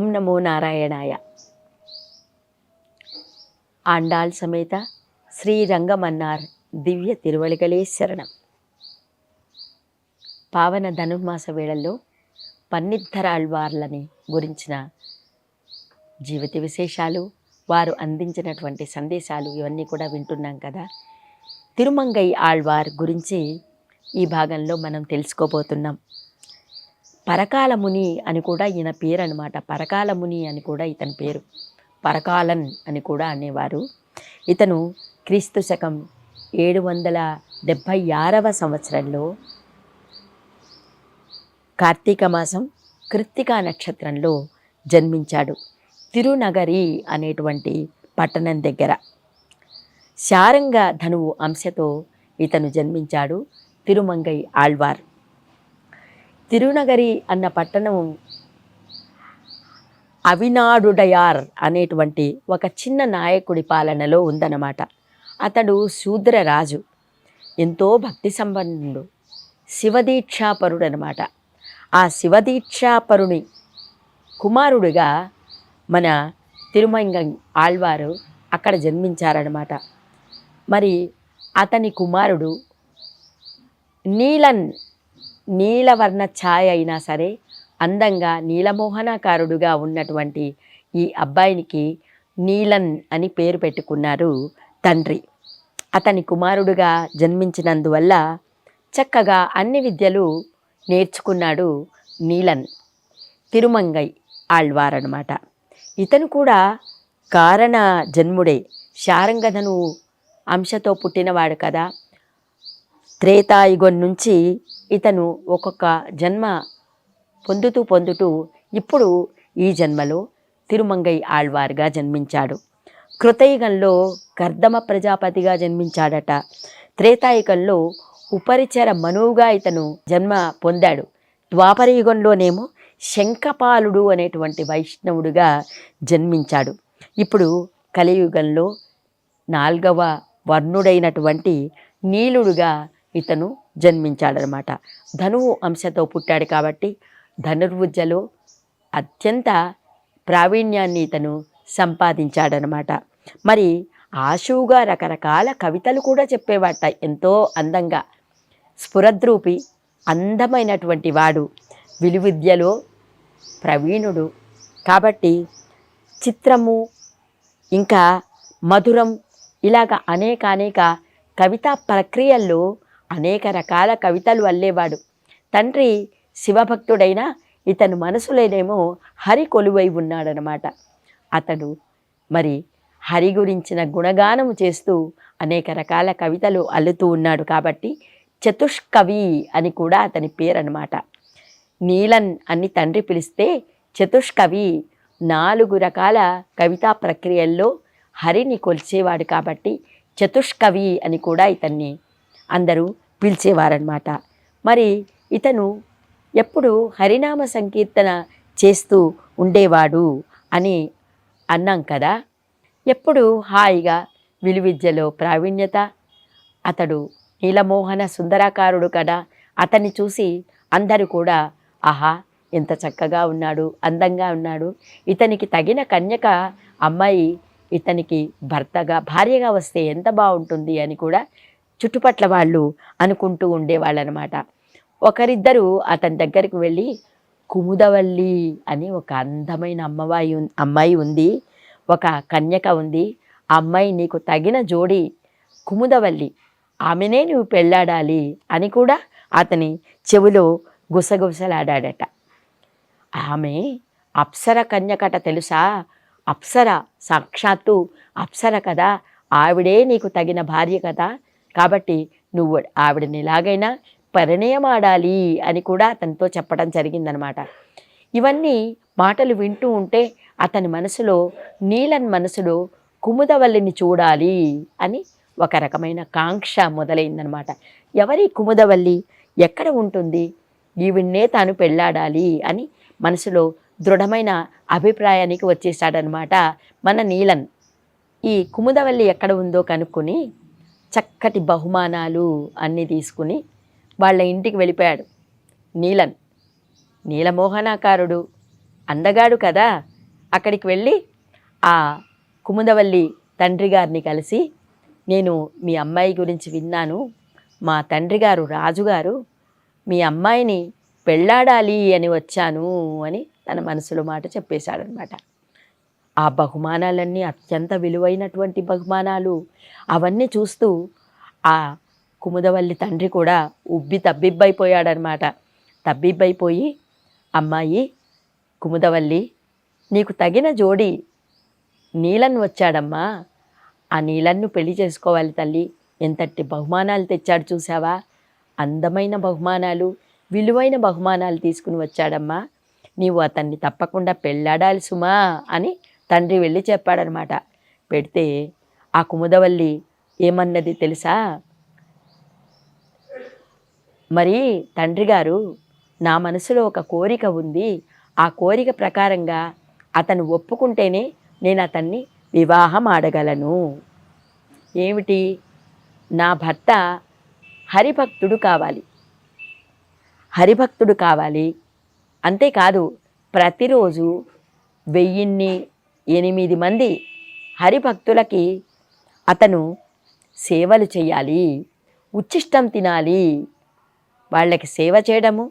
ఓం నమో నారాయణాయ. ఆండాల్ సమేత శ్రీరంగమన్నార్ దివ్య తిరువళిగలే శరణం. పావన ధనుర్మాస వేళల్లో పన్నిద్దరాళ్వార్లని గురించిన జీవిత విశేషాలు వారు అందించినటువంటి సందేశాలు ఇవన్నీ కూడా వింటున్నాం కదా. తిరుమంగై ఆళ్వార్ గురించి ఈ భాగంలో మనం తెలుసుకోబోతున్నాం. పరకాలముని అని కూడా ఈయన పేరు అనమాట పరకాలముని అని కూడా ఇతని పేరు. పరకాలన్ అని కూడా అనేవారు. ఇతను క్రీస్తు శకం ఏడు వందల డెబ్భై ఆరవ సంవత్సరంలో కార్తీక మాసం కృత్తికా నక్షత్రంలో జన్మించాడు. తిరునగరి అనేటువంటి పట్టణం దగ్గర. శారంగ ధనువు అంశతో ఇతను జన్మించాడు. తిరుమంగై ఆళ్వార్. తిరునగరి అన్న పట్టణం అవినాడుడయార్ అనేటువంటి ఒక చిన్న నాయకుడి పాలనలో ఉందన్నమాట. అతడు శూద్ర రాజు ఎంతో భక్తి సంబంధుడు శివదీక్షాపరుడు అనమాట ఆ శివదీక్షాపరుని కుమారుడిగా మన తిరుమంగం ఆళ్వారు అక్కడ జన్మించారనమాట మరి అతని కుమారుడు నీలన్ నీలవర్ణ ఛాయ అయినా సరే అందంగా నీలమోహనాకారుడుగా ఉన్నటువంటి ఈ అబ్బాయినికి నీలన్ అని పేరు పెట్టుకున్నారు తండ్రి. అతని కుమారుడుగా జన్మించినందువల్ల చక్కగా అన్ని విద్యలు నేర్చుకున్నాడు నీలన్. తిరుమంగై ఆళ్వార్ అనమాట ఇతను కూడా కారణ జన్ముడే శారంగధను అంశతో పుట్టినవాడు కదా. త్రేతాయుగం నుంచి ఇతను ఒక్కొక్క జన్మ పొందుతూ పొందుతూ ఇప్పుడు ఈ జన్మలో తిరుమంగై ఆళ్వార్గా జన్మించాడు. కృతయుగంలో కర్దమ ప్రజాపతిగా జన్మించాడట. త్రేతాయుగంలో ఉపరిచర మనువుగా ఇతను జన్మ పొందాడు. ద్వాపరయుగంలోనేమో శంఖపాలుడు అనేటువంటి వైష్ణవుడుగా జన్మించాడు. ఇప్పుడు కలియుగంలో నాల్గవ వర్ణుడైనటువంటి నీలుడుగా ఇతను జన్మించాడనమాట. ధనువు అంశతో పుట్టాడు కాబట్టి ధనుర్విద్యలో అత్యంత ప్రావీణ్యాన్ని ఇతను సంపాదించాడనమాట. మరి ఆశువుగా రకరకాల కవితలు కూడా చెప్పేవాట. ఎంతో అందంగా స్ఫురద్రూపి అందమైనటువంటి వాడు. విలువిద్యలో ప్రవీణుడు కాబట్టి చిత్రము ఇంకా మధురం ఇలాగ అనేక అనేక కవితా ప్రక్రియల్లో అనేక రకాల కవితలు అల్లేవాడు. తండ్రి శివభక్తుడైన ఇతను మనసులోనేమో హరి కొలువై ఉన్నాడనమాట. అతడు మరి హరి గురించిన గుణగానము చేస్తూ అనేక రకాల కవితలు అల్లుతూ ఉన్నాడు కాబట్టి చతుష్కవి అని కూడా అతని పేరనమాట. నీలన్ అని తండ్రి పిలిస్తే చతుష్కవి నాలుగు రకాల కవితా ప్రక్రియల్లో హరిని కొలిచేవాడు కాబట్టి చతుష్కవి అని కూడా ఇతన్ని అందరూ పిలిచేవారనమాట మరి ఇతను ఎప్పుడు హరినామ సంకీర్తన చేస్తూ ఉండేవాడు అని అన్నాం కదా. ఎప్పుడు హాయిగా విలువిద్యలో ప్రావీణ్యత అతడు నీలమోహన సుందరాకారుడు కదా అతన్ని చూసి అందరూ కూడా ఆహా ఎంత చక్కగా ఉన్నాడు అందంగా ఉన్నాడు. ఇతనికి తగిన కన్యక అమ్మాయి ఇతనికి భర్తగా భార్యగా వస్తే ఎంత బాగుంటుంది అని కూడా చుట్టుపట్ల వాళ్ళు అనుకుంటూ ఉండేవాళ్ళనమాట. ఒకరిద్దరు అతని దగ్గరికి వెళ్ళి కుముదవల్లి అని ఒక అందమైన అమ్మవాయి అమ్మాయి ఉంది ఒక కన్యక ఉంది ఆ అమ్మాయి నీకు తగిన జోడి కుముదవల్లి ఆమెనే నువ్వు పెళ్ళాడాలి అని కూడా అతని చెవిలో గుసగుసలాడాడట. ఆమె అప్సర కన్యకట తెలుసా? అప్సర సాక్షాత్తు అప్సర కదా? ఆవిడే నీకు తగిన భార్య కదా? కాబట్టి నువ్వు ఆవిడని ఎలాగైనా పరిణయమాడాలి అని కూడా అతనితో చెప్పడం జరిగిందనమాట. ఇవన్నీ మాటలు వింటూ ఉంటే అతని మనసులో నీలన్ మనసులో కుముదవల్లిని చూడాలి అని ఒక రకమైన కాంక్ష మొదలైందనమాట. ఎవరి కుముదవల్లి? ఎక్కడ ఉంటుంది? ఈవిడ్నే తాను పెళ్ళాడాలి అని మనసులో దృఢమైన అభిప్రాయానికి వచ్చేసాడనమాట మన నీలన్. ఈ కుముదవల్లి ఎక్కడ ఉందో కనుక్కొని చక్కటి బహుమానాలు అన్నీ తీసుకుని వాళ్ళ ఇంటికి వెళ్ళిపోయాడు. నీలన్. నీలమోహనాకారుడు. అందగాడు కదా. అక్కడికి వెళ్ళి ఆ కుముదవల్లి తండ్రి గారిని కలిసి నేను మీ అమ్మాయి గురించి విన్నాను. మా తండ్రి గారు రాజుగారు మీ అమ్మాయిని పెళ్ళాడాలి అని వచ్చాను అని తన మనసులో మాట చెప్పేశాడనమాట ఆ బహుమానాలన్నీ అత్యంత విలువైనటువంటి బహుమానాలు. అవన్నీ చూస్తూ ఆ కుముదవల్లి తండ్రి కూడా ఉబ్బి తబ్బిబ్బైపోయాడనమాట. తబ్బిబ్బైపోయి అమ్మాయి కుముదవల్లి నీకు తగిన జోడి నీలన్ వచ్చాడమ్మా. ఆ నీలన్ను పెళ్ళి చేసుకోవాలి తల్లి. ఎంతటి బహుమానాలు తెచ్చాడు చూసావా అందమైన బహుమానాలు విలువైన బహుమానాలు తీసుకుని వచ్చాడమ్మా. నీవు అతన్ని తప్పకుండా పెళ్ళాడాలి సుమా అని తండ్రి వెళ్ళి చెప్పాడనమాట. పెడితే ఆ కుముదవల్లి ఏమన్నది తెలుసా? మరి తండ్రి గారు నా మనసులో ఒక కోరిక ఉంది. ఆ కోరిక ప్రకారంగా అతను ఒప్పుకుంటేనే నేను అతన్ని వివాహం ఆడగలను. ఏమిటి? నా భర్త హరిభక్తుడు కావాలి. హరిభక్తుడు కావాలి. అంతేకాదు ప్రతిరోజు వెయ్యిన్ని ఎనిమిది మంది హరిభక్తులకి అతను సేవలు చేయాలి ఉచ్చిష్టం తినాలి. వాళ్ళకి సేవ చేయడము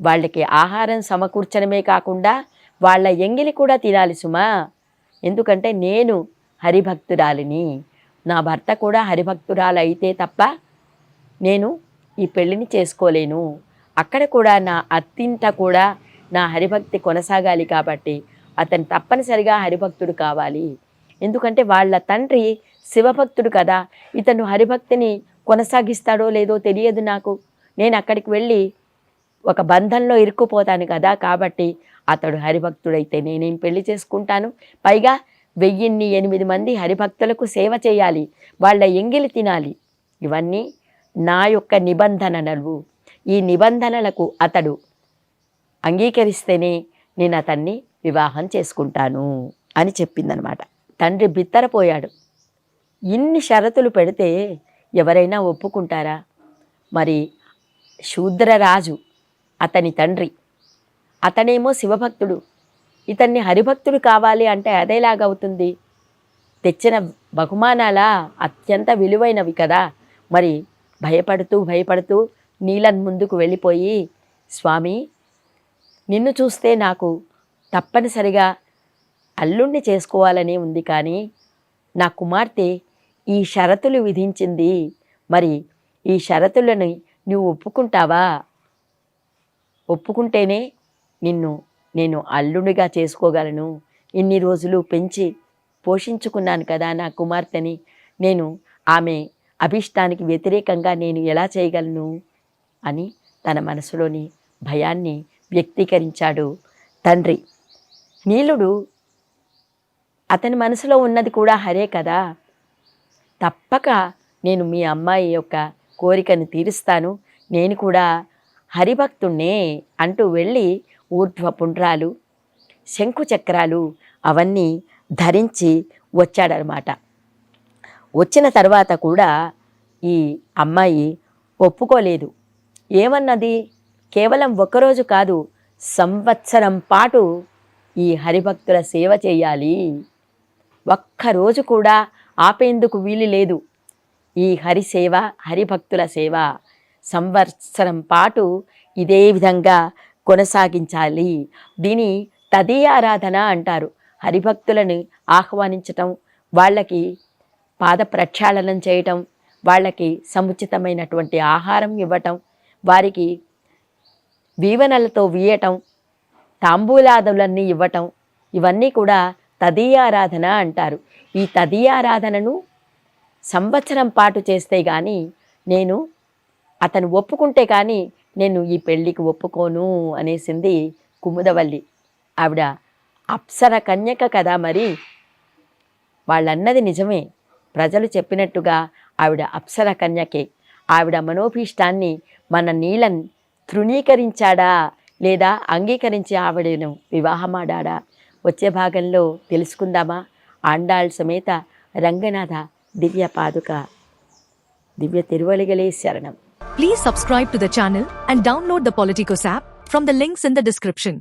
వాళ్ళకి ఆహారం సమకూర్చడమే కాకుండా వాళ్ళ ఎంగిలి కూడా తినాలి సుమా. ఎందుకంటే నేను హరిభక్తురాలిని నా భర్త కూడా హరిభక్తురాలు అయితే తప్ప నేను ఈ పెళ్ళిని చేసుకోలేను. అక్కడ కూడా నా అత్తింట కూడా నా హరిభక్తి కొనసాగాలి కాబట్టి అతను తప్పనిసరిగా హరిభక్తుడు కావాలి. ఎందుకంటే వాళ్ళ తండ్రి శివభక్తుడు కదా. ఇతను హరిభక్తిని కొనసాగిస్తాడో లేదో తెలియదు నాకు. నేను అక్కడికి వెళ్ళి ఒక బంధంలో ఇరుక్కుపోతాను కదా. కాబట్టి అతడు హరిభక్తుడైతే నేనేం పెళ్ళి చేసుకుంటాను? పైగా వెయ్యిన్ని ఎనిమిది మంది హరిభక్తులకు సేవ చేయాలి. వాళ్ళ ఎంగిలి తినాలి. ఇవన్నీ నా యొక్క నిబంధనలు. ఈ నిబంధనలకు అతడు అంగీకరిస్తేనే నేను అతన్ని వివాహం చేసుకుంటాను అని చెప్పిందనమాట. తండ్రి బిత్తరపోయాడు. ఇన్ని షరతులు పెడితే ఎవరైనా ఒప్పుకుంటారా? మరి శూద్రరాజు అతని తండ్రి అతనేమో శివభక్తుడు ఇతన్ని హరిభక్తుడు కావాలి అంటే అదేలాగవుతుంది తెచ్చిన బహుమానాల అత్యంత విలువైనవి కదా. మరి భయపడుతూ భయపడుతూ నీలన్ ముందుకు వెళ్ళిపోయి స్వామి నిన్ను చూస్తే నాకు తప్పనిసరిగా అల్లుణ్ణి చేసుకోవాలని ఉంది కానీ నా కుమార్తె ఈ షరతులు విధించింది. మరి ఈ షరతులను నువ్వు ఒప్పుకుంటావా? ఒప్పుకుంటేనే నిన్ను నేను అల్లుడిగా చేసుకోగలను. ఇన్ని రోజులు పెంచి పోషించుకున్నాను కదా నా కుమార్తెని. నేను ఆమె అభిష్టానికి వ్యతిరేకంగా నేను ఎలా చేయగలను? అని తన మనసులోని భయాన్ని వ్యక్తీకరించాడు తండ్రి. నీలుడు అతని మనసులో ఉన్నది కూడా హరే కదా? తప్పక నేను మీ అమ్మాయి యొక్క కోరికను తీరుస్తాను. నేను కూడా హరిభక్తుణ్ణే అంటూ వెళ్ళి ఊర్ధ్వ పుండ్రాలు శంకు చక్రాలు అవన్నీ ధరించి వచ్చాడనమాట వచ్చిన తర్వాత కూడా ఈ అమ్మాయి ఒప్పుకోలేదు. ఏమన్నది? కేవలం ఒకరోజు కాదు సంవత్సరం పాటు ఈ హరిభక్తుల సేవ చేయాలి. ఒక్కరోజు కూడా ఆపేందుకు వీలు లేదు. ఈ హరిసేవ హరిభక్తుల సేవ సంవత్సరం పాటు ఇదే విధంగా కొనసాగించాలి. దీని తదీయారాధన అంటారు. హరిభక్తులను ఆహ్వానించటం వాళ్ళకి పాద ప్రక్షాళనం చేయటం వాళ్ళకి సముచితమైనటువంటి ఆహారం ఇవ్వటం వారికి వీవనలతో వీయటం తాంబూలాదులన్నీ ఇవ్వటం ఇవన్నీ కూడా తదీయారాధన అంటారు. ఈ తదీయారాధనను సంవత్సరం పాటు చేస్తే కానీ నేను అతను ఒప్పుకుంటే కానీ నేను ఈ పెళ్ళికి ఒప్పుకోను అనేసింది కుముదవల్లి. ఆవిడ అప్సర కన్యక కదా మరి? వాళ్ళన్నది నిజమే. ప్రజలు చెప్పినట్టుగా ఆవిడ అప్సర కన్యకే. ఆవిడ మనోభీష్టాన్ని మన నీలన్ తృణీకరించాడా? లేదా అంగీకరించి ఆవిడను వివాహమాడా వచ్చే భాగంలో తెలుసుకుందామా? ఆండాళ్ సమేత రంగనాథ దివ్య పాదుక. దివ్య తిరువలిగలే శరణం. Please subscribe to the channel and download the Politikos app from the links in the description